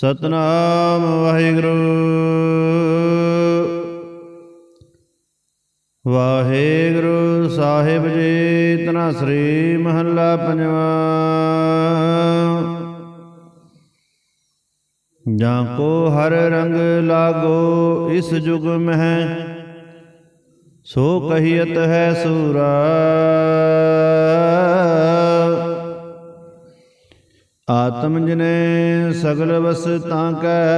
ਸਤਨਾਮ ਵਾਹਿਗੁਰੂ। ਵਾਹਿਗੁਰੂ ਸਾਹਿਬ ਜੀ, ਤਨਾ ਸ੍ਰੀ ਮਹੱਲਾ ਪੰਜਵਾ। ਜਾਂ ਕੋ ਹਰ ਰੰਗ ਲਾਗੋ, ਇਸ ਜੁਗ ਮਹਿ, ਸੋ ਕਹੀਤ ਹੈ ਸੂਰਾ। ਆਤਮ ਜਨੇ ਸਗਲ ਵਸਤਾਂ ਕੈ।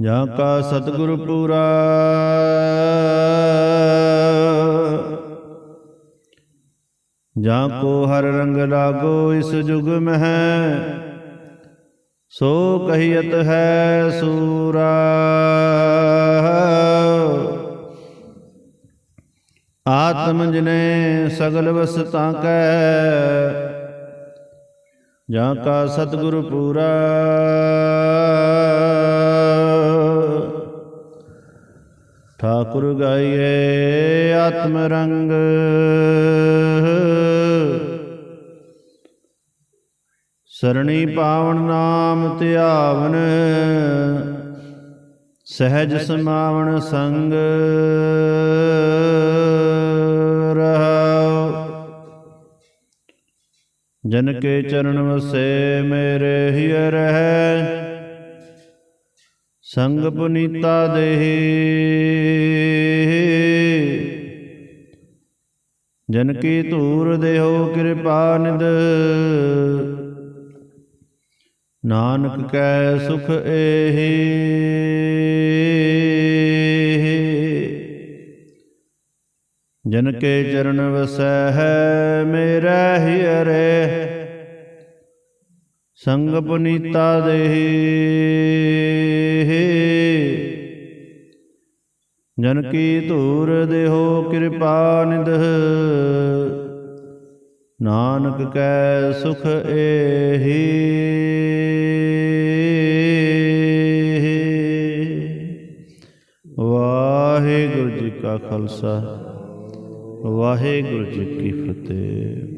ਜਾਂ ਕਾ ਸਤਿਗੁਰ ਪੂਰਾ। ਜਾਂ ਕੋ ਹਰ ਰੰਗ ਲਾਗੋ ਇਸ ਜੁਗ ਮਹਿ। ਸੋ ਕਹੀਤ ਹੈ ਸੂਰਾ। ਆਤਮ ਜਨੇ ਸਗਲ ਵਸਤਾਂ ਕੈ। ਜਾਂ ਕਾ ਸਤਿਗੁਰ ਪੂਰਾ। ਠਾਕੁਰ ਗਾਈਏ ਆਤਮ ਰੰਗ। ਸਰਣੀ ਪਾਵਨ ਨਾਮ ਧਿਆਵਨ। ਸਹਿਜ ਸਮਾਵਨ ਸੰਗ। ਜਨ ਕੇ ਚਰਨ ਵਸੇ ਮੇਰੇ ਹਿਯ ਰਹਿ। ਸੰਗ ਪੁਨੀਤਾ ਦੇਹੀ। ਜਨ ਕੀ ਧੂਰ ਦੇਹੋ ਕਿਰਪਾ ਨਿਦ। ਨਾਨਕ ਕੈ ਸੁਖ ਏਹੀ। ਜਨ ਕੇ ਚਰਨ ਵਸੈ ਹੈ ਮੇਰਾ ਹੀ ਅਰੇ ਸੰਗ ਪੁਨੀਤਾ ਦੇਹੀ। ਜਨ ਕੀ ਧੂਰ ਦੇਹੋ ਕਿਰਪਾ ਨਿਧ। ਨਾਨਕ ਕੈ ਸੁਖ ਏਹੀ। ਵਾਹਿਗੁਰੂ ਜੀ ਕਾ ਖਾਲਸਾ। ਵਾਹਿਗੁਰੂ ਜੀ ਕੀ ਫਤਿਹ।